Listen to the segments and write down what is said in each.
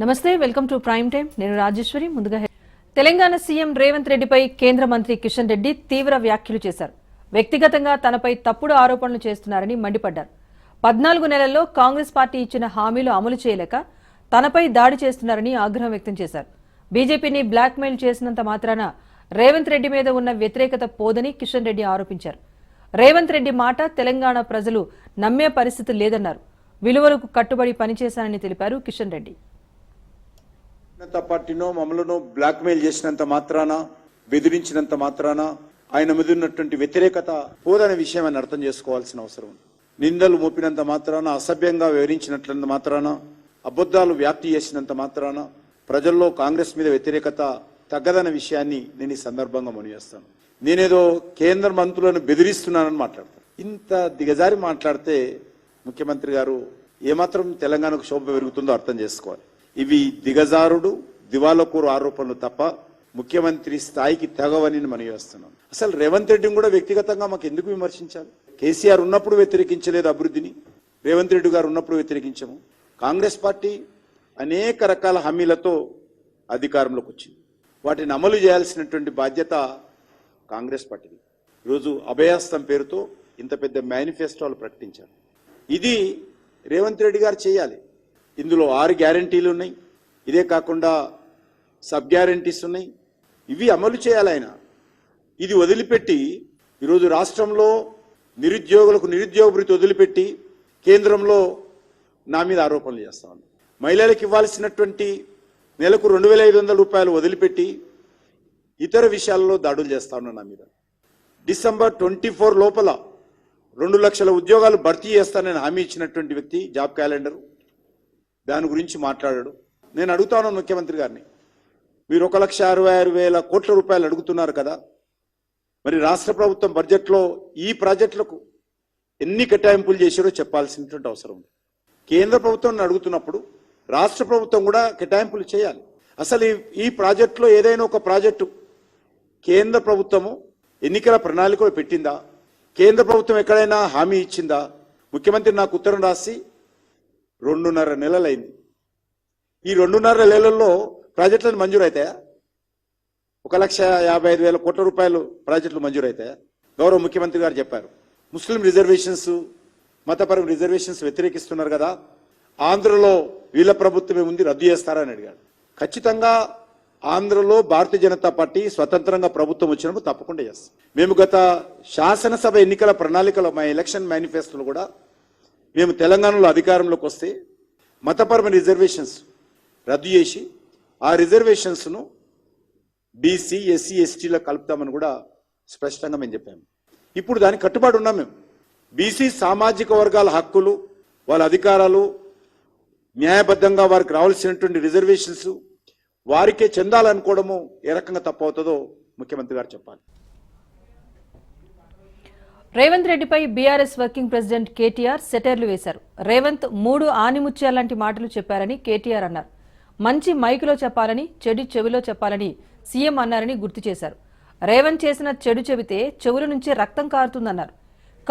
నమస్తే welcome to prime time నేను రాజేశ్వరి ముందుగా తెలంగాణ సీఎం రేవంత్ రెడ్డిపై కేంద్ర మంత్రి కిషన్ రెడ్డి తీవ్ర వ్యాఖ్యలు చేశారు. వ్యక్తిగతంగా తనపై తప్పుడు ఆరోపణలు చేస్తున్నారని మండిపడ్డారు. పద్నాలుగు నెలల్లో కాంగ్రెస్ పార్టీ ఇచ్చిన హామీలు అమలు చేయలేక తనపై దాడి చేస్తున్నారని ఆగ్రహం వ్యక్తం చేశారు. బీజేపీని బ్లాక్మెయిల్ చేసినంత మాత్రాన రేవంత్ రెడ్డి మీద ఉన్న వ్యతిరేకత పోదని కిషన్ రెడ్డి ఆరోపించారు. రేవంత్ రెడ్డి మాట తెలంగాణ ప్రజలు నమ్మే పరిస్థితి లేదన్నారు. విలువలకు కట్టుబడి పనిచేశానని తెలిపారు కిషన్ రెడ్డి. జనతా పార్టీనో మమ్మలను బ్లాక్మెయిల్ చేసినంత మాత్రాన బెదిరించినంత మాత్రాన ఆయన మీద ఉన్నటువంటి వ్యతిరేకత పోదనే విషయం ఆయన అర్థం చేసుకోవాల్సిన అవసరం ఉంది. నిందలు మోపినంత మాత్రాన అసభ్యంగా వివరించినట్లంత మాత్రాన అబద్ధాలు వ్యాప్తి చేసినంత మాత్రాన ప్రజల్లో కాంగ్రెస్ మీద వ్యతిరేకత తగ్గదన్న విషయాన్ని నేను ఈ సందర్భంగా మునివేస్తాను నేనేదో కేంద్ర మంత్రులను బెదిరిస్తున్నానని మాట్లాడతాను. ఇంత దిగజారి మాట్లాడితే ముఖ్యమంత్రి గారు ఏమాత్రం తెలంగాణకు శోభ పెరుగుతుందో అర్థం చేసుకోవాలి. ఇవి దిగజారుడు దివాలకూరు ఆరోపణలు తప్ప ముఖ్యమంత్రి స్థాయికి తెగవని మనం వేస్తున్నాం అసలు రేవంత్ రెడ్డిని కూడా వ్యక్తిగతంగా మాకు ఎందుకు విమర్శించాలి? కేసీఆర్ ఉన్నప్పుడు వ్యతిరేకించలేదు అభివృద్ధిని. రేవంత్ రెడ్డి గారు ఉన్నప్పుడు వ్యతిరేకించము. కాంగ్రెస్ పార్టీ అనేక రకాల హామీలతో అధికారంలోకి వచ్చింది. వాటిని అమలు చేయాల్సినటువంటి బాధ్యత కాంగ్రెస్ పార్టీది. ఈరోజు అభయాస్తం పేరుతో ఇంత పెద్ద మేనిఫెస్టోలు ప్రకటించారు. ఇది రేవంత్ రెడ్డి గారు చేయాలి. ఇందులో ఆరు గ్యారంటీలు ఉన్నాయి. ఇదే కాకుండా సబ్ గ్యారంటీస్ ఉన్నాయి. ఇవి అమలు చేయాలి ఆయన. ఇది వదిలిపెట్టి ఈరోజు రాష్ట్రంలో నిరుద్యోగులకు నిరుద్యోగ భృతి వదిలిపెట్టి కేంద్రంలో నా మీద ఆరోపణలు చేస్తాను మహిళలకు ఇవ్వాల్సినటువంటి నెలకు రెండు వేల ఐదు వందల రూపాయలు వదిలిపెట్టి ఇతర విషయాల్లో దాడులు చేస్తాను నా మీద. డిసెంబర్ ట్వంటీ ఫోర్ లోపల రెండు లక్షల ఉద్యోగాలు భర్తీ చేస్తానని హామీ ఇచ్చినటువంటి వ్యక్తి జాబ్ క్యాలెండర్. దాని గురించి మాట్లాడాడు. నేను అడుగుతాను ముఖ్యమంత్రి గారిని. మీరు ఒక లక్ష అరవై ఆరు వేల కోట్ల రూపాయలు అడుగుతున్నారు కదా. మరి రాష్ట్ర ప్రభుత్వం బడ్జెట్లో ఈ ప్రాజెక్టులకు ఎన్ని కేటాయింపులు చేశారో చెప్పాల్సినటువంటి అవసరం ఉంది. కేంద్ర ప్రభుత్వం అడుగుతున్నప్పుడు రాష్ట్ర ప్రభుత్వం కూడా కేటాయింపులు చేయాలి. అసలు ఈ ప్రాజెక్టులో ఏదైనా ఒక ప్రాజెక్టు కేంద్ర ప్రభుత్వము ఎన్నికల ప్రణాళికలో పెట్టిందా? కేంద్ర ప్రభుత్వం ఎక్కడైనా హామీ ఇచ్చిందా? ముఖ్యమంత్రి నాకు ఉత్తరం రాసి రెండున్నర నెలలైంది. ఈ రెండున్నర నెలల్లో ప్రాజెక్టులను మంజూరవుతాయా ఒక లక్ష యాభై ఐదు వేల కోట్ల రూపాయలు ప్రాజెక్టులు మంజూరవుతాయా గౌరవ ముఖ్యమంత్రి గారు చెప్పారు. ముస్లిం రిజర్వేషన్స్ మతపరం రిజర్వేషన్స్ వ్యతిరేకిస్తున్నారు కదా. ఆంధ్రలో వీళ్ళ ప్రభుత్వమే ఉంది రద్దు చేస్తారని అడిగాడు. ఖచ్చితంగా ఆంధ్రలో భారతీయ జనతా పార్టీ స్వతంత్రంగా ప్రభుత్వం వచ్చినప్పుడు తప్పకుండా చేస్తాం మేము గత శాసనసభ ఎన్నికల ప్రణాళికలో మా ఎలక్షన్ మేనిఫెస్టోలో కూడా మేము తెలంగాణలో అధికారంలోకి వస్తే మతపరమైన రిజర్వేషన్స్ రద్దు చేసి ఆ రిజర్వేషన్స్ను బీసీ ఎస్సీ ఎస్టీలో కలుపుతామని కూడా స్పష్టంగా మేము చెప్పాము. ఇప్పుడు దానికి కట్టుబాటు ఉన్నాం మేము. బీసీ సామాజిక వర్గాల హక్కులు వాళ్ళ అధికారాలు న్యాయబద్ధంగా వారికి రావాల్సినటువంటి రిజర్వేషన్స్ వారికే చెందాలనుకోవడము ఏ రకంగా తప్పవుతుందో ముఖ్యమంత్రి గారు చెప్పాలి. రేవంత్ రెడ్డిపై బీఆర్ఎస్ వర్కింగ్ ప్రెసిడెంట్ కేటీఆర్ సెటైర్లు వేశారు. రేవంత్ మూడు ఆనిముత్యాలాంటి మాటలు చెప్పారని కేటీఆర్ అన్నారు. మంచి మైకులో చెప్పాలని చెడు చెవిలో చెప్పాలని సీఎం అన్నారని గుర్తు చేశారు. రేవంత్ చేసిన చెడు చెబితే చెవుల నుంచి రక్తం కారుతుందన్నారు.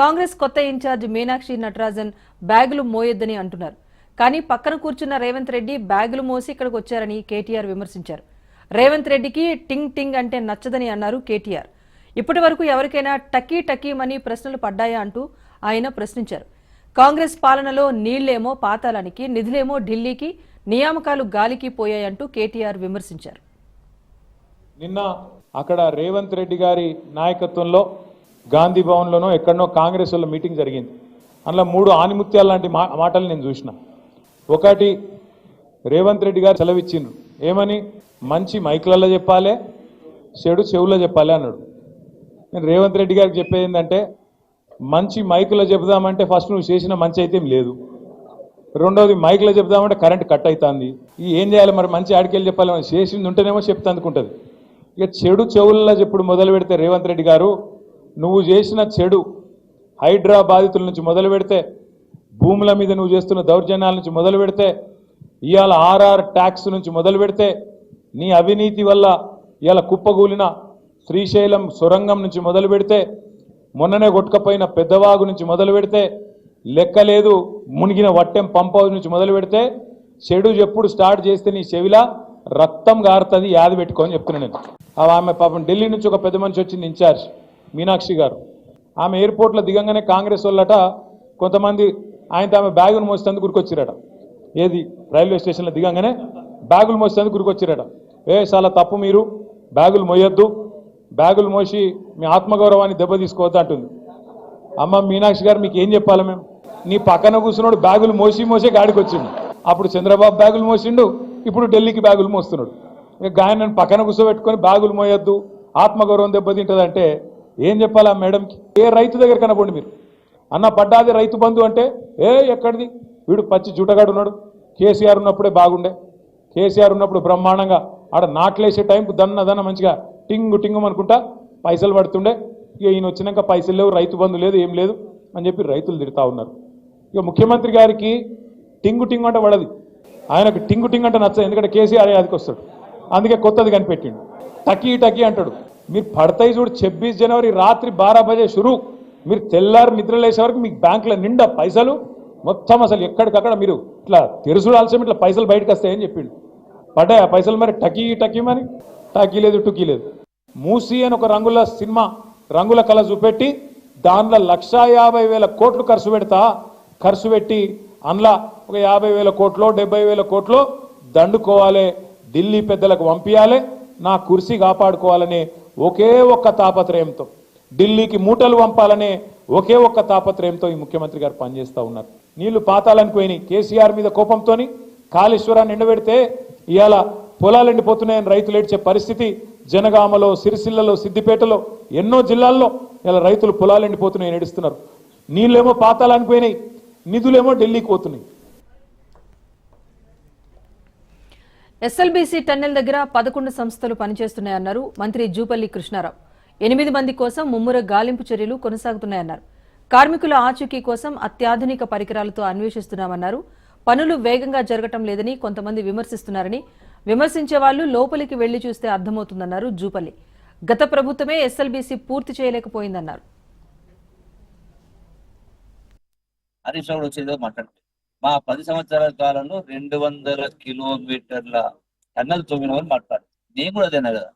కాంగ్రెస్ కొత్త ఇన్ఛార్జ్ మీనాక్షి నటరాజన్ బ్యాగులు మోయొద్దని అంటున్నారు. కానీ పక్కన కూర్చున్న రేవంత్ రెడ్డి బ్యాగులు మోసి ఇక్కడికి వచ్చారని కేటీఆర్ విమర్శించారు. రేవంత్ రెడ్డికి టింగ్ టింగ్ అంటే నచ్చదని అన్నారు కేటీఆర్. ఇప్పటి వరకు ఎవరికైనా టకీ టకీమని ప్రశ్నలు పడ్డాయా అంటూ ఆయన ప్రశ్నించారు. కాంగ్రెస్ పాలనలో నీళ్ళేమో పాతాళానికి నిధులేమో ఢిల్లీకి నియామకాలు గాలికి పోయాయంటూ కేటీఆర్ విమర్శించారు. నిన్న అక్కడ రేవంత్ రెడ్డి గారి నాయకత్వంలో గాంధీ భవన్లోనో ఎక్కడనో కాంగ్రెస్ వాళ్ళ మీటింగ్ జరిగింది. అందులో మూడు ఆనిముత్యాలు లాంటి మా మాటలు నేను చూసిన. ఒకటి రేవంత్ రెడ్డి గారు సెలవిచ్చిండ్రు. ఏమని? మంచి మైకులలో చెప్పాలి చెడు చెవుల్లో చెప్పాలి అన్నాడు. నేను రేవంత్ రెడ్డి గారికి చెప్పేది ఏంటంటే మంచి మైకులో చెబుదామంటే ఫస్ట్ నువ్వు చేసిన మంచి అయితే లేదు. రెండోది మైక్లో చెప్దామంటే కరెంట్ కట్ అవుతుంది ఈ ఏం చేయాలి మరి? మంచి ఆడికెళ్ళి చెప్పాలి మరి? చేసింది ఉంటేనేమో చెప్తా అనుకుంటుంది. ఇక చెడు చెవుల్లో చెప్పుడు మొదలు పెడితే రేవంత్ రెడ్డి గారు నువ్వు చేసిన చెడు హైడ్రా బాధితుల నుంచి మొదలు పెడితే భూముల మీద నువ్వు చేస్తున్న దౌర్జన్యాల నుంచి మొదలు పెడితే ఇవాళ ఆర్ఆర్ ట్యాక్స్ నుంచి మొదలు పెడితే నీ అవినీతి వల్ల ఇవాళ కుప్పగూలిన శ్రీశైలం సొరంగం నుంచి మొదలు పెడితే మొన్ననే కొట్టుకపోయిన పెద్దవాగు నుంచి మొదలు పెడితే లెక్క లేదు మునిగిన వట్టెం పంప్ హౌస్ నుంచి మొదలు పెడితే చెడు ఎప్పుడు స్టార్ట్ చేస్తే నీ చెవిలా రక్తం గారుతుంది యాది పెట్టుకొని చెప్తున్నా నేను. ఆ ఆమె పాపం ఢిల్లీ నుంచి ఒక పెద్ద మనిషి వచ్చింది ఇన్ఛార్జ్ మీనాక్షి గారు. ఆమె ఎయిర్పోర్ట్లో దిగంగానే కాంగ్రెస్ వాళ్ళట కొంతమంది ఆయనతో ఆమె బ్యాగును మోసేందుకు గురికొచ్చిరట. ఏది? రైల్వే స్టేషన్లో దిగంగానే బ్యాగులు మోసేందుకు గురికొచ్చిరట. ఏ చాలా తప్పు మీరు బ్యాగులు మోయొద్దు బ్యాగులు మోసి మీ ఆత్మగౌరవాన్ని దెబ్బతీసుకోవద్దు అంటుంది. అమ్మ మీనాక్షి గారు మీకు ఏం చెప్పాలి మేము? నీ పక్కన కూర్చున్నాడు బ్యాగులు మోసి మోసే గాడికి వచ్చిండు. అప్పుడు చంద్రబాబు బ్యాగులు మోసిండు ఇప్పుడు ఢిల్లీకి బ్యాగులు మోస్తున్నాడు. ఇక గాయన నన్ను పక్కన కూర్చోబెట్టుకొని బ్యాగులు మోయొద్దు ఆత్మగౌరవం దెబ్బతింటుందంటే ఏం చెప్పాలి ఆ మేడంకి? ఏ రైతు దగ్గర కనపండి మీరు? అన్న పడ్డాది రైతు బంధు అంటే ఏ ఎక్కడిది? వీడు పచ్చి జూటగాడు ఉన్నాడు. కేసీఆర్ ఉన్నప్పుడే బాగుండే. కేసీఆర్ ఉన్నప్పుడు బ్రహ్మాండంగా ఆడ నాట్లేసే టైంకు దన్న దన్న మంచిగా టింగు టింగు అనుకుంటా పైసలు పడుతుండే. ఇక ఈయన వచ్చినాక పైసలు లేవు రైతు బంధు లేదు ఏం లేదు అని చెప్పి రైతులు తిడతా ఉన్నారు. ఇక ముఖ్యమంత్రి గారికి టింగు టింగు అంటే పడది. ఆయనకు టింగు టింగు అంటే నచ్చదు ఎందుకంటే కేసీఆర్ అదికి వస్తాడు. అందుకే కొత్తది కనిపెట్టిండు. టకీ టకీ అంటాడు. మీరు పడతాయి చూడు ఛబ్బీస్ జనవరి రాత్రి బారా బజే షురూ. మీరు తెల్లారి నిద్రలేసే వరకు మీకు బ్యాంకులో నిండా పైసలు. మొత్తం అసలు ఎక్కడికక్కడ మీరు ఇట్లా తెరుసుడాల్సిన ఇట్లా పైసలు బయటకు వస్తాయని చెప్పిండు. పడ్డాయి ఆ పైసలు మరి? టకీ టకీ మరి? టకీ లేదు టుకీ లేదు. మూసీ అని ఒక రంగుల సినిమా రంగుల కళ చూపెట్టి దానిలో లక్షా యాభై వేల కోట్లు ఖర్చు పెడతా ఖర్చు పెట్టి అందులో ఒక యాభై వేల కోట్లో డెబ్బై వేల కోట్లో దండుకోవాలి ఢిల్లీ పెద్దలకు పంపించాలి నా కుర్సీ కాపాడుకోవాలనే ఒకే ఒక్క తాపత్రయంతో ఢిల్లీకి మూటలు పంపాలనే ఒకే ఒక్క తాపత్రయంతో ఈ ముఖ్యమంత్రి గారు పనిచేస్తూ ఉన్నారు. నీళ్ళు పాతాలని పోయినాయి. కేసీఆర్ మీద కోపంతోని కాళేశ్వరాన్ని ఎండబెడితే ఇవాళ పొలాలు ఎండిపోతున్నాయని రైతులు ఏడ్చే పరిస్థితి జనగామలో సిరిసిల్లలో సిద్దిపేటలో ఎన్నో జిల్లాల్లో ఇలా రైతులు పొలాలు ఎండిపోతున్నాయని ఏడుస్తున్నారు. నీళ్ళేమో పాతాలని పోయినాయి నిధులేమో ఢిల్లీకి పోతున్నాయి. ఎస్ఎల్బీసీ టన్నెల్ దగ్గర పదకొండు సంస్థలు పనిచేస్తున్నాయన్నారు మంత్రి జూపల్లి కృష్ణారావు. ఎనిమిది మంది కోసం ముమ్మర గాలింపు చర్యలు కొనసాగుతున్నాయన్నారు. కార్మికుల ఆచూకీ కోసం అత్యాధునిక పరికరాలతో అన్వేషిస్తున్నామన్నారు. పనులు వేగంగా జరగటం లేదని కొంతమంది విమర్శిస్తున్నారని విమర్శించే వాళ్ళు లోపలికి వెళ్ళి చూస్తే అర్థమవుతుందన్నారు జూపల్లి. గత ప్రభుత్వమే ఎస్ఎల్బీసీ పూర్తి చేయలేకపోయిందన్నారు. హరీష్ రావు వచ్చేదో మాట్లాడుతుంది. మా పది సంవత్సరాల కాలంలో రెండు వందల కిలోమీటర్ల టన్నల్ తవ్వినామని మాట్లాడు నేను కూడా అదేనా కదా?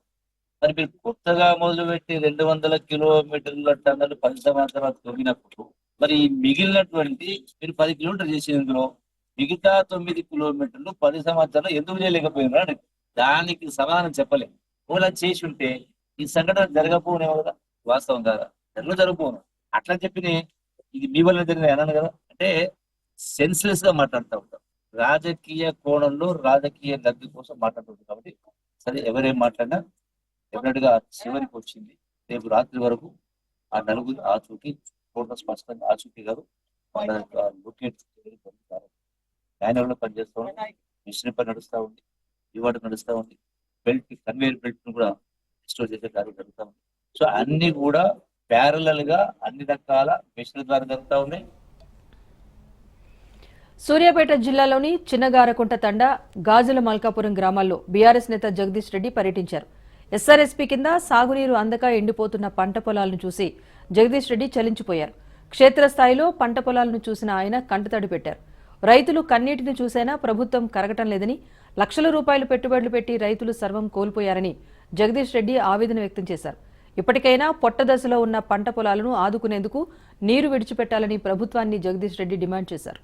మరి మీరు కొత్తగా మొదలుపెట్టి రెండు వందల కిలోమీటర్ల టన్నులు పది సంవత్సరాలు తొమ్మినప్పుడు మరి మిగిలినటువంటి మీరు పది కిలోమీటర్లు చేసేందులో మిగతా తొమ్మిది కిలోమీటర్లు పది సంవత్సరాలు ఎందుకు చేయలేకపోయినారు దానికి సమాధానం చెప్పలేము ఒకవేళ చేసి ఉంటే ఈ సంఘటన జరగకపోనేమో కదా వాస్తవం కదా? జరగ జరగపోను అట్లా చెప్పిన ఇది మీ వల్ల జరిగిన అన్నాను కదా. అంటే సెన్స్లెస్గా మాట్లాడుతూ ఉంటాం. రాజకీయ కోణంలో రాజకీయ లబ్ధి కోసం మాట్లాడుతుంది కాబట్టి సరే ఎవరేం మాట్లాడినా డెఫినెట్గా చివరికి వచ్చింది. రేపు రాత్రి వరకు ఆ నలుగురు ఆచూకీ ఫోటో స్పష్టంగా ఆచూకీ గారు వాళ్ళ యొక్క లొకేట్ న్యాయంలో పనిచేస్తూ ఉంది మిషన్ పని నడుస్తూ ఉంది ఇవాడు నడుస్తూ ఉంది బెల్ట్ కన్వేయర్ బెల్ట్ను కూడా స్టోర్ చేసే కార్యం జరుగుతూ ఉంది. సో అన్ని కూడా ప్యారలల్గా అన్ని రకాల మిషన్ ద్వారా జరుగుతూ ఉన్నాయి. సూర్యాపేట జిల్లాలోని చిన్నగారకుంట తండ గాజుల మల్కాపురం గ్రామాల్లో బీఆర్ఎస్ నేత జగదీష్ రెడ్డి పర్యటించారు. ఎస్ఆర్ఎస్పీ కింద సాగునీరు అందక ఎండిపోతున్న పంట పొలాలను చూసి జగదీష్ రెడ్డి చలించిపోయారు. క్షేత్రస్థాయిలో పంట పొలాలను చూసిన ఆయన కంటతడి పెట్టారు. రైతులు కన్నీటిని చూసైనా ప్రభుత్వం కరగటం లేదని లక్షల రూపాయలు పెట్టుబడులు పెట్టి రైతులు సర్వం కోల్పోయారని జగదీష్ రెడ్డి ఆవేదన వ్యక్తం చేశారు. ఇప్పటికైనా పొట్ట దశలో ఉన్న పంట పొలాలను ఆదుకునేందుకు నీరు విడిచిపెట్టాలని ప్రభుత్వాన్ని జగదీష్ రెడ్డి డిమాండ్ చేశారు.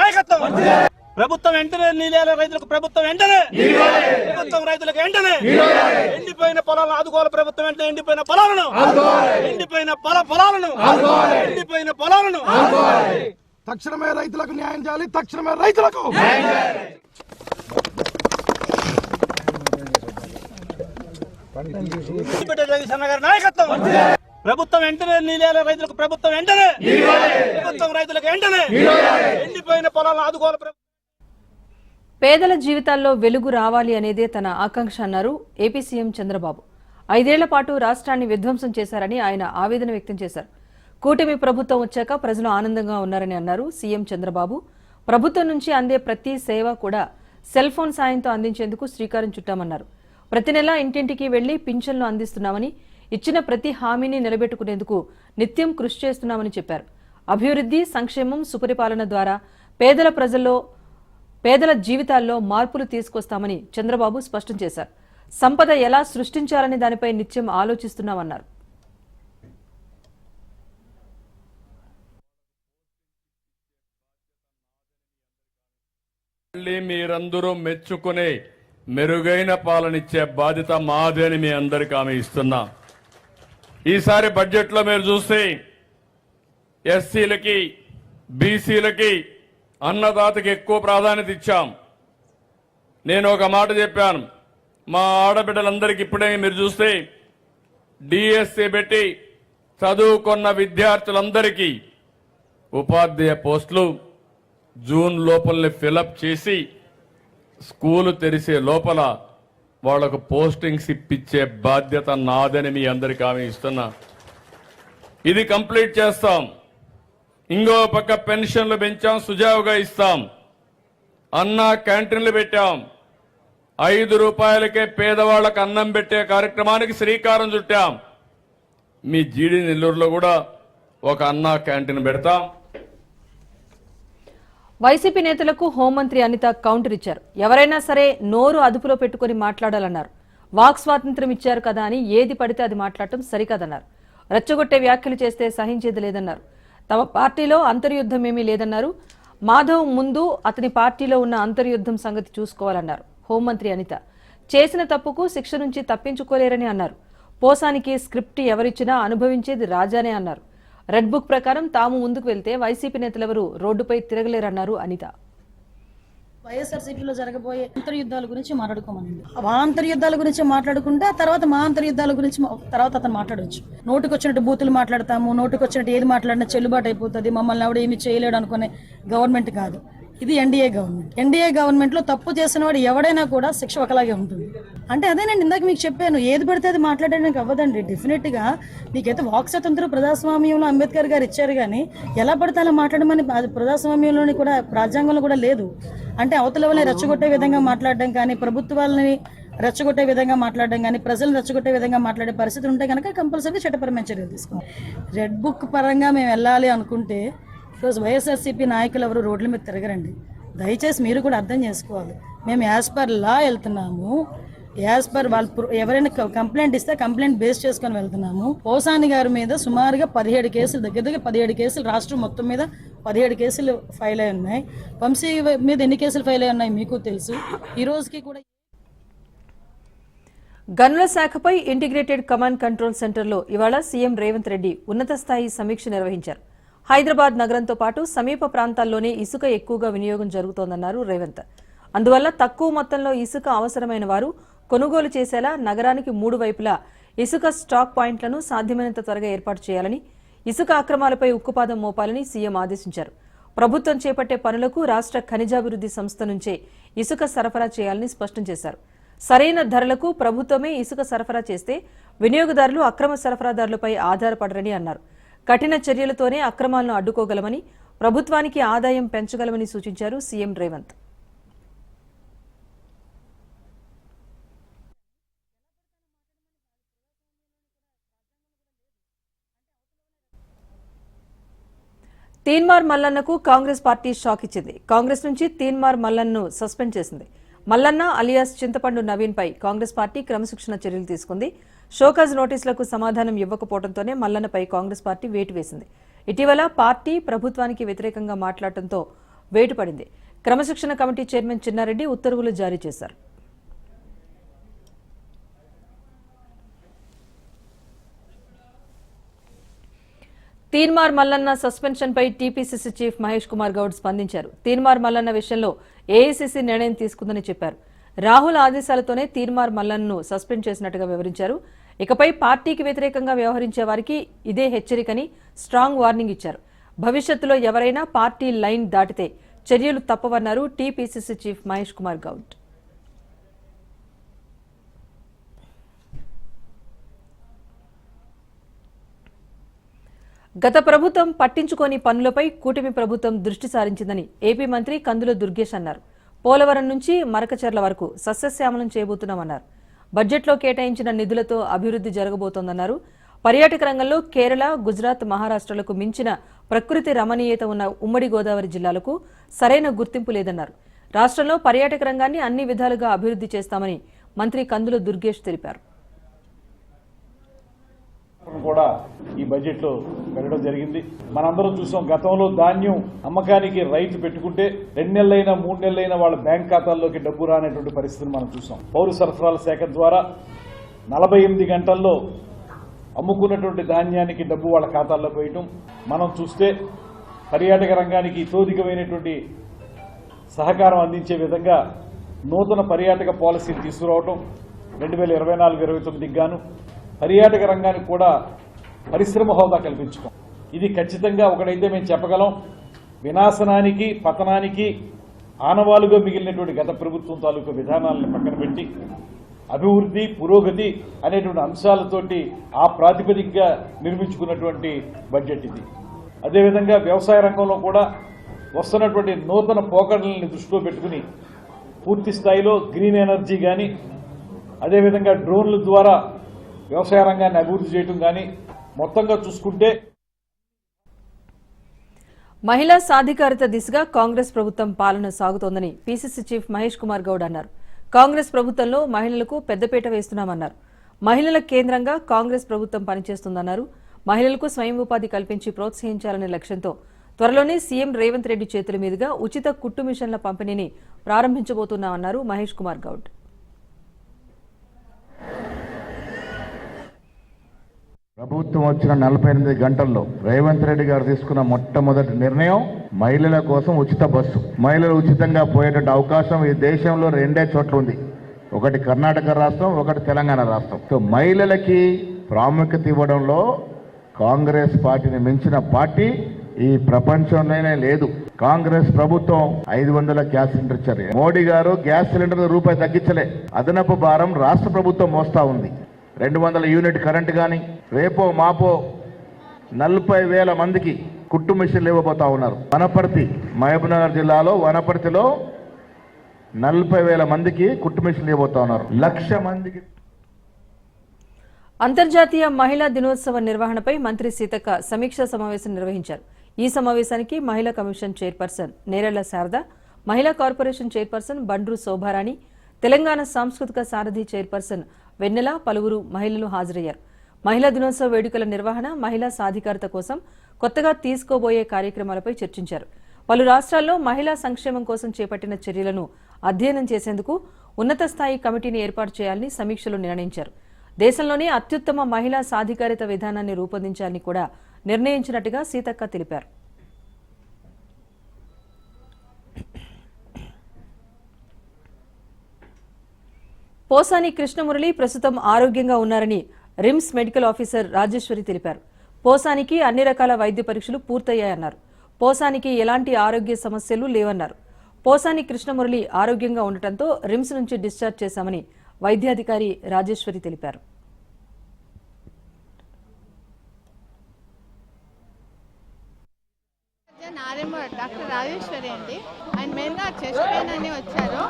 నాయకత్వం! ప్రభుత్వం వెంటనే నీళ్ళ రైతులకు ప్రభుత్వం వెంటనే ప్రభుత్వం రైతులకు వెంటనే ఎండిపోయిన పొలాలను ఆదుకోవాలి ప్రభుత్వం వెంటనే ఎండిపోయిన పొలాలను ఎండిపోయిన పొల పొలాలను ఎండిపోయిన పొలాలను తక్షణమే రైతులకు న్యాయం చేయాలి తక్షణమే రైతులకు. నాయకత్వం. ప్రభుత్వం వెంటనే నీళ్ళ రైతులకు ప్రభుత్వం వెంటనే ప్రభుత్వం రైతులకు వెంటనే ఎండిపోయిన పొలాలను ఆదుకోవాలి ప్రభుత్వం. పేదల జీవితాల్లో వెలుగు రావాలి అనేదే తన ఆకాంక్ష అన్నారు ఏపీ సీఎం చంద్రబాబు. ఐదేళ్ళ పాటు రాష్ట్రాన్ని విధ్వంసం చేశారని ఆయన ఆవేదన వ్యక్తం చేశారు. కూటమి ప్రభుత్వం వచ్చాక ప్రజలు ఆనందంగా ఉన్నారని అన్నారు సీఎం చంద్రబాబు. ప్రభుత్వం నుంచి అందే ప్రతి సేవ కూడా సెల్ ఫోన్ సాయంతో అందించేందుకు శ్రీకారం చుట్టామన్నారు. ప్రతి నెల ఇంటింటికి వెళ్ళి పింఛన్లు అందిస్తున్నామని ఇచ్చిన ప్రతి హామీని నిలబెట్టుకునేందుకు నిత్యం కృషి చేస్తున్నామని చెప్పారు. అభివృద్ధి సంక్షేమం సుపరిపాలన ద్వారా పేదల ప్రజల్లో పేదల జీవితాల్లో మార్పులు తీసుకొస్తామని చంద్రబాబు స్పష్టం చేశారు. సంపద ఎలా సృష్టించాలనే దానిపై నిత్యం ఆలోచిస్తున్నామన్నారు. మళ్ళీ మీరందరూ మెచ్చుకునే మెరుగైన పాలనిచ్చే బాధ్యత మాది అని మీ అందరికీ ఆమె ఇస్తున్నా. ఈసారి బడ్జెట్లో మీరు చూస్తే ఎస్సీలకి బీసీలకి అన్నదాతకి ఎక్కువ ప్రాధాన్యత ఇచ్చాం. నేను ఒక మాట చెప్పాను. మా ఆడబిడ్డలందరికీ ఇప్పుడే మీరు చూస్తే డిఎస్సి పెట్టి చదువుకున్న విద్యార్థులందరికీ ఉపాధ్యాయ పోస్టులు జూన్ లోపలనే ఫిలప్ చేసి స్కూలు తెరిసే లోపల వాళ్ళకు పోస్టింగ్స్ ఇప్పించే బాధ్యత నాదని మీ అందరికీ ఆమె ఇస్తున్నా. ఇది కంప్లీట్ చేస్తాం. ఇంకో పక్క పెన్షన్లు పెంచాం సుజావుగా ఇస్తాం. అన్నా క్యాంటీన్లు పెట్టాం. ఐదు రూపాయలకే పేదవాళ్ళకు అన్నం పెట్టే కార్యక్రమానికి శ్రీకారం చుట్టాం. మీ జీడి నెల్లూరులో కూడా ఒక అన్నా క్యాంటీన్ పెడతాం. వైసీపీ నేతలకు హోంమంత్రి అనిత కౌంటర్ ఇచ్చారు. ఎవరైనా సరే నోరు అదుపులో పెట్టుకుని మాట్లాడాలన్నారు. వాక్ స్వాతంత్ర్యం ఇచ్చారు కదా అని ఏది పడితే అది మాట్లాడటం సరికాదన్నారు. రెచ్చగొట్టే వ్యాఖ్యలు చేస్తే సహించేది లేదన్నారు. తమ పార్టీలో అంతర్యుద్ధం ఏమీ లేదన్నారు. మాధవ్ ముందు అతని పార్టీలో ఉన్న అంతర్యుద్ధం సంగతి చూసుకోవాలన్నారు. హోంమంత్రి అనిత. చేసిన తప్పుకు శిక్ష నుంచి తప్పించుకోలేరని అన్నారు. పోసానికి స్క్రిప్ట్ ఎవరిచ్చినా అనుభవించేది రాజానే అన్నారు. రెడ్ బుక్ ప్రకారం తాము ముందుకు వెళ్తే వైసీపీ నేతలెవరూ రోడ్డుపై తిరగలేరన్నారు అనిత. వైఎస్ఆర్సీపీలో జరగబోయే అంతర్యుద్ధాల గురించి మాట్లాడుకోమనండి. ఆ అంతర్యుద్ధాల గురించి మాట్లాడుకుంటే ఆ తర్వాత మా అంతర్యుద్ధాల గురించి తర్వాత అతను మాట్లాడవచ్చు నోటుకొచ్చినట్టు బూతులు మాట్లాడతాము నోటికి వచ్చినట్టు ఏది మాట్లాడినా చెల్లుబాటు అయిపోతుంది. మమ్మల్ని ఎవడు ఏమి చేయలేడు అనుకునే గవర్నమెంట్ కాదు. ఇది ఎన్డీఏ గవర్నమెంట్ ఎన్డీఏ గవర్నమెంట్లో తప్పు చేసిన వాడు ఎవడైనా కూడా శిక్ష ఒకలాగే ఉంటుంది. అంటే అదేనండి ఇందాక మీకు చెప్పాను ఏది పడితే అది మాట్లాడడానికి అవ్వదండి. డెఫినెట్గా మీకైతే వాక్ స్వతంత్రం ప్రజాస్వామ్యంలో అంబేద్కర్ గారు ఇచ్చారు కానీ ఎలా పడితే అలా మాట్లాడమని ప్రజాస్వామ్యంలోని కూడా రాజ్యాంగంలో కూడా లేదు. అంటే అవతల వాళ్ళని రెచ్చగొట్టే విధంగా మాట్లాడడం కానీ ప్రభుత్వాలని రెచ్చగొట్టే విధంగా మాట్లాడడం కానీ ప్రజలను రెచ్చగొట్టే విధంగా మాట్లాడే పరిస్థితి ఉంటే కనుక కంపల్సరీ చట్టపరమైన చర్యలు తీసుకోవాలి. రెడ్ బుక్ పరంగా మేము వెళ్ళాలి అనుకుంటే ఈరోజు వైఎస్ఆర్సీపీ నాయకులు ఎవరు రోడ్ల మీద తిరగరండి. దయచేసి మీరు కూడా అర్థం చేసుకోవాలి. మేము యాజ్ పర్ లా వెళ్తున్నాము. యాజ్ పర్ వాళ్ళు ఎవరైనా కంప్లైంట్ ఇస్తే కంప్లైంట్ బేస్ చేసుకొని వెళ్తున్నాము. పోసాని గారి మీద సుమారుగా పదిహేడు కేసులు దగ్గర దగ్గర పదిహేడు కేసులు రాష్ట్రం మొత్తం మీద పదిహేడు కేసులు ఫైల్ అయి ఉన్నాయి. వంశీ మీద ఎన్ని కేసులు ఫైల్ అయి ఉన్నాయి మీకు తెలుసు. ఈ రోజుకి కూడా గనుల శాఖపై ఇంటిగ్రేటెడ్ కమాండ్ కంట్రోల్ సెంటర్లో ఇవాళ సీఎం రేవంత్ రెడ్డి ఉన్నత స్థాయి సమీక్ష నిర్వహించారు. హైదరాబాద్ నగరంతో పాటు సమీప ప్రాంతాల్లోనే ఇసుక ఎక్కువగా వినియోగం జరుగుతోందన్నారు రేవంత్. అందువల్ల తక్కువ మొత్తంలో ఇసుక అవసరమైన వారు కొనుగోలు చేసేలా నగరానికి మూడు వైపులా ఇసుక స్టాక్ పాయింట్లను సాధ్యమైనంత త్వరగా ఏర్పాటు చేయాలని ఇసుక అక్రమాలపై ఉక్కుపాదం మోపాలని సీఎం ఆదేశించారు. ప్రభుత్వం చేపట్టే పనులకు రాష్ట్ర ఖనిజాభివృద్ధి సంస్థ నుంచే ఇసుక సరఫరా చేయాలని స్పష్టం చేశారు. సరైన ధరలకు ప్రభుత్వమే ఇసుక సరఫరా చేస్తే వినియోగదారులు అక్రమ సరఫరాదారులపై ఆధారపడరని అన్నారు. కఠిన చర్యలతోనే అక్రమాలను అడ్డుకోగలమని ప్రభుత్వానికి ఆదాయం పెంచగలమని సూచించారు సీఎం రేవంత్. తీన్మార్ మల్లన్నకు కాంగ్రెస్ పార్టీ షాక్ ఇచ్చింది. కాంగ్రెస్ నుంచి తీన్మార్ మల్లన్ను సస్పెండ్ చేసింది. మల్లన్న అలియాస్ చింతపండు నవీన్ పై కాంగ్రెస్ పార్టీ క్రమశిక్షణ చర్యలు తీసుకుంది. షోకాజ్ నోటీసులకు సమాధానం ఇవ్వకపోవడంతోనే మల్లన్నపై కాంగ్రెస్ పార్టీ వేటు వేసింది. ఇటీవల పార్టీ ప్రభుత్వానికి వ్యతిరేకంగా మాట్లాడటంతో వేటు పడింది. క్రమశిక్షణ కమిటీ చైర్మన్ చిన్నారెడ్డి ఉత్తర్వులు జారీ చేశారు. తీన్మార్ మల్లన్న సస్పెన్షన్ పై టీపీసీసీ చీఫ్ మహేష్ కుమార్ గౌడ్ స్పందించారు. తీన్మార్ మల్లన్న విషయంలో ఏఐసీసీ నిర్ణయం తీసుకుందని చెప్పారు. రాహుల్ ఆదేశాలతోనే తీన్మార్ మల్లన్ను సస్పెండ్ చేసినట్టుగా వివరించారు. ఇకపై పార్టీకి వ్యతిరేకంగా వ్యవహరించే వారికి ఇదే హెచ్చరికని స్ట్రాంగ్ వార్నింగ్ ఇచ్చారు. భవిష్యత్తులో ఎవరైనా పార్టీ లైన్ దాటితే చర్యలు తప్పవన్నారు టీపీసీసీ చీఫ్ మహేష్ కుమార్ గౌడ్. గత ప్రభుత్వం పట్టించుకోని పనులపై కూటమి ప్రభుత్వం దృష్టి సారించిందని ఏపీ మంత్రి కందుల దుర్గేష్ అన్నారు. పోలవరం నుంచి మరకచెర్ల వరకు సస్యశ్యామలం చేయబోతున్నామన్నారు. బడ్జెట్లో కేటాయించిన నిధులతో అభివృద్ధి జరగబోతోందన్నారు. పర్యాటక రంగంలో కేరళ గుజరాత్ మహారాష్ట్రలకు మించిన ప్రకృతి రమణీయత ఉన్న ఉమ్మడి గోదావరి జిల్లాలకు సరైన గుర్తింపు లేదన్నారు. రాష్ట్రంలో పర్యాటక రంగాన్ని అన్ని విధాలుగా అభివృద్ధి చేస్తామని మంత్రి కందుల దుర్గేష్ తెలిపారు. కూడా ఈ బడ్జెట్లో పెట్టడం జరిగింది. మనందరం చూసాం గతంలో ధాన్యం అమ్మకానికి రైతు పెట్టుకుంటే రెండు నెలలైనా మూడు నెలలైనా వాళ్ళ బ్యాంక్ ఖాతాల్లోకి డబ్బు రానేటువంటి పరిస్థితిని మనం చూసాం. పౌర సరఫరాల శాఖ ద్వారా నలభై ఎనిమిది గంటల్లో అమ్ముకున్నటువంటి ధాన్యానికి డబ్బు వాళ్ళ ఖాతాల్లో పోయటం. మనం చూస్తే పర్యాటక రంగానికి తోదికమైనటువంటి సహకారం అందించే విధంగా నూతన పర్యాటక పాలసీని తీసుకురావటం. రెండు వేల ఇరవై నాలుగు ఇరవై తొమ్మిదికి గాను పర్యాటక రంగానికి కూడా పరిశ్రమ హోదా కల్పించుకోం. ఇది ఖచ్చితంగా ఒకడైతే మేము చెప్పగలం. వినాశనానికి పతనానికి ఆనవాలుగా మిగిలినటువంటి గత ప్రభుత్వం తాలూకు విధానాలను పక్కన పెట్టి అభివృద్ధి పురోగతి అనేటువంటి అంశాలతోటి ఆ ప్రాతిపదికగా నిర్మించుకున్నటువంటి బడ్జెట్ ఇది. అదేవిధంగా వ్యవసాయ రంగంలో కూడా వస్తున్నటువంటి నూతన పోకడలని దృష్టిలో పెట్టుకుని పూర్తి స్థాయిలో గ్రీన్ ఎనర్జీ కానీ అదేవిధంగా డ్రోన్ల ద్వారా వ్యవసాయ రంగాన్ని అభివృద్ధి చేయడం కానీ మొత్తంగా చూసుకుంటే మహిళా సాధికారత దిశగా కాంగ్రెస్ ప్రభుత్వం పాలన సాగుతోందని పీసీసీ చీఫ్ మహేష్ కుమార్ గౌడ్ అన్నారు. కాంగ్రెస్ ప్రభుత్వంలో మహిళలకు పెద్దపీట వేస్తున్నామన్నారు. మహిళల కేంద్రంగా కాంగ్రెస్ ప్రభుత్వం పనిచేస్తుందన్నారు. మహిళలకు స్వయం ఉపాధి కల్పించి ప్రోత్సహించాలనే లక్ష్యంతో త్వరలోనే సీఎం రేవంత్ రెడ్డి చేతుల మీదుగా ఉచిత కుట్టు మిషన్ల పంపిణీని ప్రారంభించబోతున్నామన్నారు మహేష్ కుమార్ గౌడ్. ప్రభుత్వం వచ్చిన నలభై ఎనిమిది గంటల్లో రేవంత్ రెడ్డి గారు తీసుకున్న మొట్టమొదటి నిర్ణయం మహిళల కోసం ఉచిత బస్సు. మహిళలు ఉచితంగా పోయేటువంటి అవకాశం ఈ దేశంలో రెండే చోట్ల ఉంది. ఒకటి కర్ణాటక రాష్ట్రం ఒకటి తెలంగాణ రాష్ట్రం. సో మహిళలకి ప్రాముఖ్యత ఇవ్వడంలో కాంగ్రెస్ పార్టీని మించిన పార్టీ ఈ ప్రపంచంలోనే లేదు. కాంగ్రెస్ ప్రభుత్వం ఐదు వందల గ్యాస్ సిలిండర్ ఇచ్చారు. మోడీ గారు గ్యాస్ సిలిండర్ రూపాయి తగ్గించలే. అదనపు భారం రాష్ట్ర ప్రభుత్వం మోస్తా ఉంది. రెండు వందల యూనిట్ కరెంట్ కానీ రేపో మాపో నలభై వేల మందికి కుట్టు మిషన్లు ఇవ్వబోతా ఉన్నారు. వనపర్తి మహబూబ్నగర్ జిల్లాలో వనపర్తిలో నలభై వేల మందికి కుట్టు మిషన్లు ఇవ్వబోతా ఉన్నారు. లక్ష మందికి అంతర్జాతీయ మహిళా దినోత్సవ నిర్వహణపై మంత్రి సీతక్క సమీక్షా సమావేశం నిర్వహించారు. ఈ సమావేశానికి మహిళా కమిషన్ చైర్పర్సన్ నేరెళ్ళ శారద మహిళా కార్పొరేషన్ చైర్పర్సన్ బండ్రు శోభారాణి తెలంగాణ సాంస్కృతిక సారథి చైర్పర్సన్ వెన్నెల పలువురు మహిళలు హాజరయ్యారు. మహిళా దినోత్సవ వేడుకల నిర్వహణ మహిళా సాధికారత కోసం కొత్తగా తీసుకోబోయే కార్యక్రమాలపై చర్చించారు. పలు రాష్ట్రాల్లో మహిళా సంక్షేమం కోసం చేపట్టిన చర్యలను అధ్యయనం చేసేందుకు ఉన్నత స్థాయి కమిటీని ఏర్పాటు చేయాలని సమీక్షలో నిర్ణయించారు. దేశంలోనే అత్యుత్తమ మహిళా సాధికారిత విధానాన్ని రూపొందించాలని కూడా నిర్ణయించినట్టుగా సీతక్క తెలిపారు. పోసాని కృష్ణమురళి ప్రస్తుతం ఆరోగ్యంగా ఉన్నారని రిమ్స్ మెడికల్ ఆఫీసర్ రాజేశ్వరి తెలిపారు. పోసానికి అన్ని రకాల వైద్య పరీక్షలు పూర్తయ్యాయన్నారు. పోసానికి ఎలాంటి ఆరోగ్య సమస్యలు లేవన్నారు. పోసాని కృష్ణమురళి ఆరోగ్యంగా ఉండటంతో రిమ్స్ నుంచి డిశ్చార్జ్ చేశామని వైద్యాధికారి రాజేశ్వరి తెలిపారు. డాక్టర్ రాజేశ్వరి అండి. ఆయన మెయిన్గా చెస్ట్ పెయిన్ అని వచ్చారు.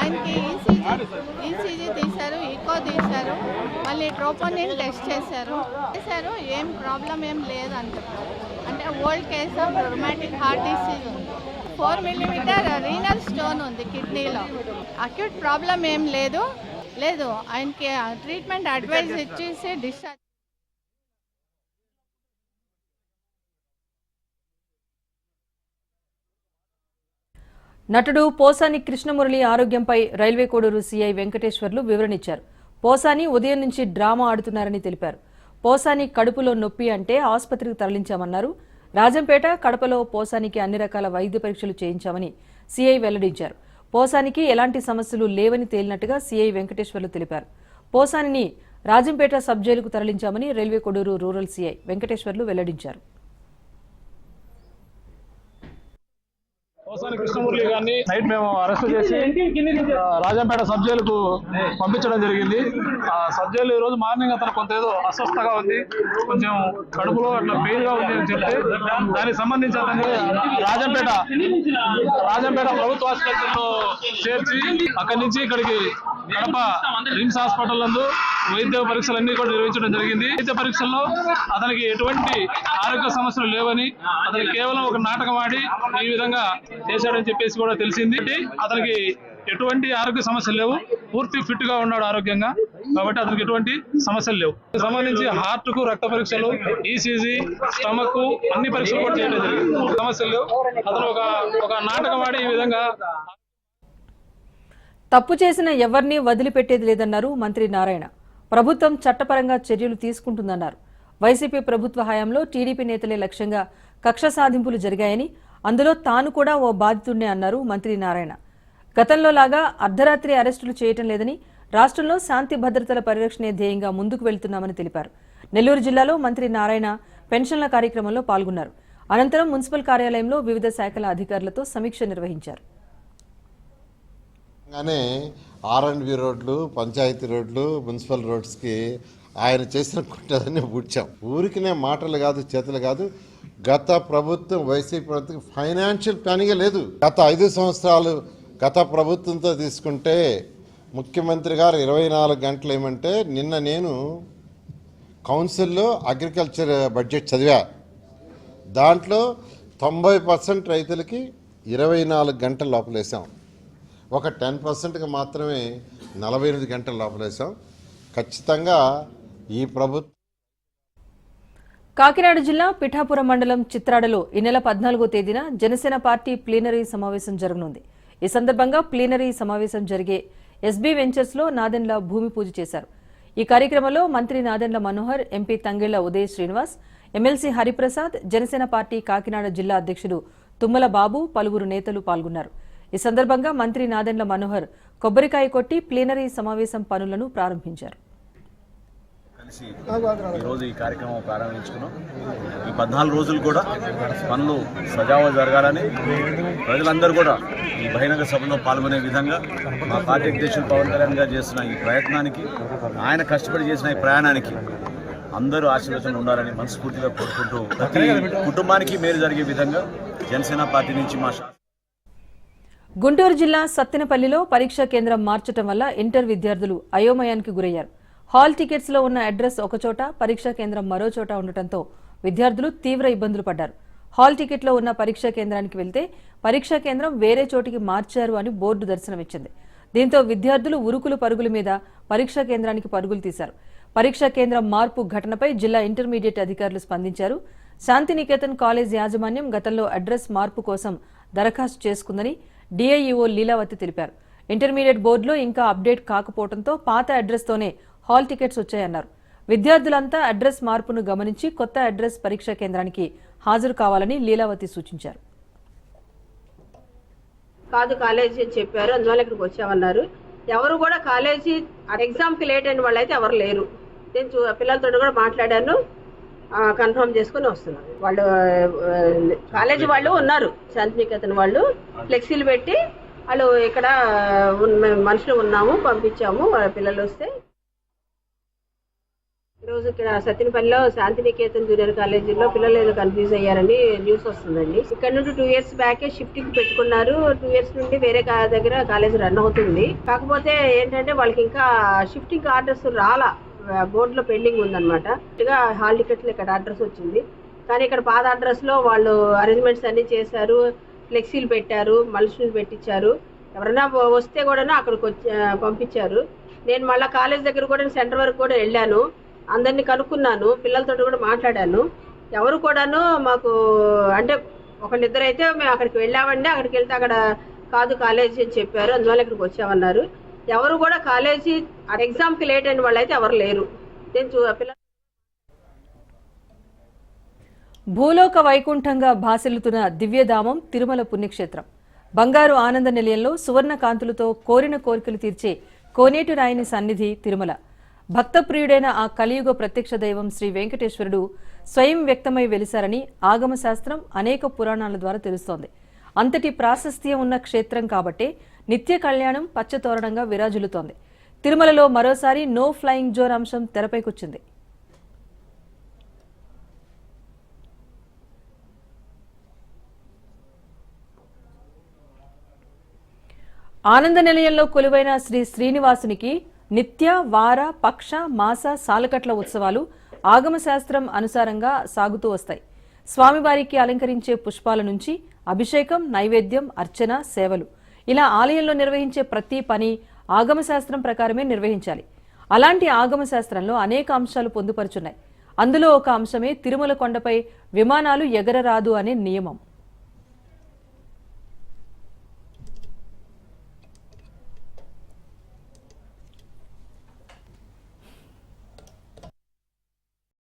ఆయనకి ఈసీజీ ఈసీజీ తీశారు ఈకో తీశారు. మళ్ళీ ట్రోపోనిన్ టెస్ట్ చేశారు. చేశారు ఏం ప్రాబ్లం ఏం లేదు అని చెప్పారు అంటే old case of rheumatic heart disease ఉంది. ఫోర్ మిల్లీమీటర్ రీనల్ స్టోన్ ఉంది కిడ్నీలో అక్యూట్ ప్రాబ్లం ఏం లేదు. లేదు ఆయనకి ట్రీట్మెంట్ అడ్వైస్ ఇచ్చేసి డిశ్చార్జ్ నటుడు పోసాని కృష్ణమురళి ఆరోగ్యంపై రైల్వే కోడూరు సీఐ వెంకటేశ్వర్లు వివరణిచ్చారు. పోసాని ఉదయం నుంచి డ్రామా ఆడుతున్నారని తెలిపారు. పోసాని కడుపులో నొప్పి అంటే ఆసుపత్రికి తరలించామన్నారు. రాజంపేట కడపలో పోసానికి అన్ని రకాల వైద్య పరీక్షలు చేయించామని సీఐ వెల్లడించారు. పోసానికి ఎలాంటి సమస్యలు లేవని తేలినట్టుగా సీఐ వెంకటేశ్వర్లు తెలిపారు. పోసానిని రాజంపేట సబ్ జైలుకు తరలించామని railway Koduru rural CI Venkateswarlu వెల్లడించారు. పోసాని కృష్ణమురళి గారిని నైట్ మేము అరెస్ట్ చేసి రాజంపేట సబ్ జైలుకు పంపించడం జరిగింది. ఆ సబ్ జైలు ఈ రోజు మార్నింగ్ అతను కొంత ఏదో అస్వస్థగా ఉంది కొంచెం కడుపులో అట్లా పెయిన్గా ఉంది అని చెప్తే దానికి సంబంధించి అతన్ని రాజంపేట రాజంపేట ప్రభుత్వ ఆసుపత్రిలో చేర్చి అక్కడి నుంచి ఇక్కడికి కడప రిమ్స్ హాస్పిటల్ నందు వైద్య పరీక్షలు అన్ని కూడా నిర్వహించడం జరిగింది. వైద్య పరీక్షల్లో అతనికి ఎటువంటి ఆరోగ్య సమస్యలు లేవని అతనికి కేవలం ఒక నాటకం ఆడి ఈ విధంగా చేశాడని చెప్పేసి కూడా తెలిసింది. అతనికి ఎటువంటి ఆరోగ్య సమస్యలు లేవు. పూర్తి ఫిట్గా ఉన్నాడు ఆరోగ్యంగా. కాబట్టి అతనికి ఎటువంటి సమస్యలు లేవు. సంబంధించి హార్ట్కు రక్త పరీక్షలు ఈసీజీ స్టమక్ అన్ని పరీక్షలు కూడా చేయడం జరిగింది. సమస్యలు లేవు. అతను ఒక ఒక నాటకం ఆడి ఈ విధంగా తప్పు చేసిన ఎవరిని వదిలిపెట్టేది లేదన్నారు మంత్రి నారాయణ. ప్రభుత్వం చట్టపరంగా చర్యలు తీసుకుంటుందన్నారు. వైసీపీ ప్రభుత్వ హయాంలో టీడీపీ నేతలే లక్ష్యంగా కక్ష సాధింపులు జరిగాయని అందులో తాను కూడా ఓ బాధితుడినే అన్నారు మంత్రి నారాయణ. గతంలో లాగా అర్ధరాత్రి అరెస్టులు చేయటం లేదని రాష్ట్రంలో శాంతి భద్రతల పరిరక్షణే ధ్యేయంగా ముందుకు వెళ్తున్నామని తెలిపారు. నెల్లూరు జిల్లాలో మంత్రి నారాయణ పెన్షన్ల కార్యక్రమంలో పాల్గొన్నారు. అనంతరం మున్సిపల్ కార్యాలయంలో వివిధ శాఖల అధికారులతో సమీక్ష నిర్వహించారు. ఆర్ అండ్ బి రోడ్లు పంచాయతీ రోడ్లు మున్సిపల్ రోడ్స్కి ఆయన చేసిన కుట్రలన్నీ పూడ్చాం ఊరికినే మాటలు కాదు చేతులు కాదు. గత ప్రభుత్వం వైసీపీ ప్రభుత్వం ఫైనాన్షియల్ ప్లానింగే లేదు. గత ఐదు సంవత్సరాలు గత ప్రభుత్వంతో తీసుకుంటే ముఖ్యమంత్రి గారు ఇరవై నాలుగు గంటలు ఏమంటే నిన్న నేను కౌన్సిల్లో అగ్రికల్చర్ బడ్జెట్ చదివా. దాంట్లో తొంభై పర్సెంట్ రైతులకి ఇరవై నాలుగు గంటల లోపలేసాం. ఒక టెన్ పర్సెంట్కి మాత్రమే నలభై ఎనిమిది గంటల లోపలేసాం ఖచ్చితంగా ఈ ప్రభుత్వం కాకినాడ జిల్లా పిఠాపురం మండలం చిత్రాడలో ఈ నెల పద్నాలుగో తేదీన జనసేన పార్టీ ప్లీనరీ సమావేశం జరగనుంది. ఈ సందర్భంగా ప్లీనరీ సమావేశం జరిగే ఎస్బీ వెంచర్స్లో నాదెండ్ల భూమి పూజ చేశారు. ఈ కార్యక్రమంలో మంత్రి Nadendla Manohar MP Tangella Uday Srinivas MLC Hariprasad Janasena party Kakinada జిల్లా అధ్యక్షుడు తుమ్మల బాబు పలువురు నేతలు పాల్గొన్నారు. ఈ సందర్భంగా మంత్రి నాదెండ్ల మనోహర్ కొబ్బరికాయ కొట్టి ప్లీనరీ సమావేశం పనులను ప్రారంభించారు. కలిసి ఈరోజు ఈ కార్యక్రమం ప్రారంభించుకున్నాం. ఈ పద్నాలుగు రోజులు కూడా పనులు సజావుగా జరగాలని ప్రజలందరూ కూడా ఈ బహిరంగ సభలో పాల్గొనే విధంగా మా పార్టీ అధ్యక్షులు పవన్ కళ్యాణ్ గారు చేస్తున్న ఈ ప్రయత్నానికి ఆయన కష్టపడి చేసిన ఈ ప్రయాణానికి అందరూ ఆశీర్వచనలు ఉండాలని మనస్ఫూర్తిగా కోరుకుంటూ ప్రతి కుటుంబానికి మేలు జరిగే విధంగా జనసేన పార్టీ నుంచి మా గుంటూరు జిల్లా సత్తెనపల్లిలో పరీక్షా కేంద్రం మార్చటం వల్ల ఇంటర్ విద్యార్థులు అయోమయానికి గురయ్యారు. హాల్ టికెట్స్లో ఉన్న అడ్రస్ ఒకచోట పరీక్షా కేంద్రం మరో చోట ఉండటంతో విద్యార్థులు తీవ్ర ఇబ్బందులు పడ్డారు. హాల్ టికెట్లో ఉన్న పరీక్షా కేంద్రానికి వెళ్తే పరీక్షా కేంద్రం వేరే చోటికి మార్చారు అని బోర్డు దర్శనమిచ్చింది. దీంతో విద్యార్థులు ఉరుకులు పరుగుల మీద పరీక్షా కేంద్రానికి పరుగులు తీశారు. పరీక్షా కేంద్రం మార్పు ఘటనపై జిల్లా ఇంటర్మీడియట్ అధికారులు స్పందించారు. శాంతినికేతన్ కాలేజ్ యాజమాన్యం గతంలో అడ్రస్ మార్పు కోసం దరఖాస్తు చేసుకుందని డిఐఈఓ లీలావతి తెలిపారు. ఇంటర్మీడియట్ బోర్డులో ఇంకా అప్డేట్ కాకపోవడంతో పాత అడ్రస్తోనే హాల్ టికెట్స్ వచ్చాయన్నారు. విద్యార్థులంతా అడ్రస్ మార్పును గమనించి కొత్త అడ్రస్ పరీక్షా కేంద్రానికి హాజరు కావాలని లీలావతి సూచించారు. కాదు కాలేజీ అని చెప్పారు. అందువల్ల ఇక్కడికి వచ్చామన్నారు. ఎవరు కూడా కాలేజీ ఎగ్జామ్కి లేట్ అయిన వాళ్ళు అయితే ఎవరు లేరు. నేను చూ- పిల్లలతో కూడా మాట్లాడాను. కన్ఫర్మ్ చేసుకుని వస్తున్నాను వాళ్ళు కాలేజీ వాళ్ళు ఉన్నారు శాంతినికేతన్ వాళ్ళు. ఫ్లెక్సీలు పెట్టి వాళ్ళు ఇక్కడ మనుషులు ఉన్నాము పంపించాము పిల్లలు వస్తే. ఈరోజు ఇక్కడ సత్యనపల్లిలో శాంతినికేతన్ జూనియర్ కాలేజీలో పిల్లలు ఏదో కన్ఫ్యూజ్ అయ్యారని న్యూస్ వస్తుందండి. ఇక్కడ నుండి టూ ఇయర్స్ బ్యాకే షిఫ్టింగ్ పెట్టుకున్నారు. టూ ఇయర్స్ నుండి వేరే దగ్గర కాలేజ్ రన్ అవుతుంది. కాకపోతే ఏంటంటే వాళ్ళకి ఇంకా షిఫ్టింగ్ ఆర్డర్స్ రాలా. బోర్డులో పెండింగ్ ఉందన్నమాట. ఇక హాల్ టికెట్లు ఇక్కడ అడ్రస్ వచ్చింది. కానీ ఇక్కడ పాత అడ్రస్లో వాళ్ళు అరేంజ్మెంట్స్ అన్నీ చేశారు. ఫ్లెక్సీలు పెట్టారు మనుషులు పెట్టించారు. ఎవరైనా వస్తే కూడా అక్కడికి వచ్చి పంపించారు. నేను మళ్ళీ కాలేజ్ దగ్గర కూడా సెంటర్ వరకు కూడా వెళ్ళాను. అందరినీ కనుక్కున్నాను. పిల్లలతో కూడా మాట్లాడాను. ఎవరు కూడాను మాకు అంటే ఒకళ్ళిద్దరైతే మేము అక్కడికి వెళ్ళామండి. అక్కడికి వెళ్తే అక్కడ కాదు కాలేజీ అని చెప్పారు. అందువల్ల ఇక్కడికి వచ్చామన్నారు. ఎవరు కూడా కాలేజీ ఎగ్జామ్కి లేట్ అయిన వాళ్ళు అయితే ఎవరు లేరు. నేను భూలోక వైకుంఠంగా భాసిల్లుతున్న దివ్యధామం తిరుమల పుణ్యక్షేత్రం. బంగారు ఆనంద నిలయంలో సువర్ణ కాంతులతో కోరిన కోరికలు తీర్చే కోనేటి రాయని సన్నిధి తిరుమల. భక్తప్రియుడైన ఆ కలియుగ ప్రత్యక్ష దైవం శ్రీ వెంకటేశ్వరుడు స్వయం వ్యక్తమై వెలిశారని ఆగమశాస్త్రం అనేక పురాణాల ద్వారా తెలుస్తోంది. అంతటి ప్రాశస్త్యం ఉన్న క్షేత్రం కాబట్టే నిత్య కళ్యాణం పచ్చతోరణంగా విరాజులుతోంది తిరుమలలో మరోసారి నో ఫ్లయింగ్ జోన్ అంశం తెరపైకొచ్చింది. ఆనంద నిలయంలో కొలువైన శ్రీ శ్రీనివాసునికి నిత్య వార పక్ష మాస సాలకట్ల ఉత్సవాలు ఆగమ శాస్త్రం అనుసారంగా సాగుతూ వస్తాయి. స్వామివారికి అలంకరించే పుష్పాల నుంచి అభిషేకం నైవేద్యం అర్చన సేవలు. ఇలా ఆలయంలో నిర్వహించే ప్రతి పని ఆగమ శాస్త్రం ప్రకారమే నిర్వహించాలి. అలాంటి ఆగమ శాస్త్రంలో అనేక అంశాలు పొందుపరుచున్నాయి. అందులో ఒక అంశమే తిరుమల కొండపై విమానాలు ఎగరరాదు అనే నియమం.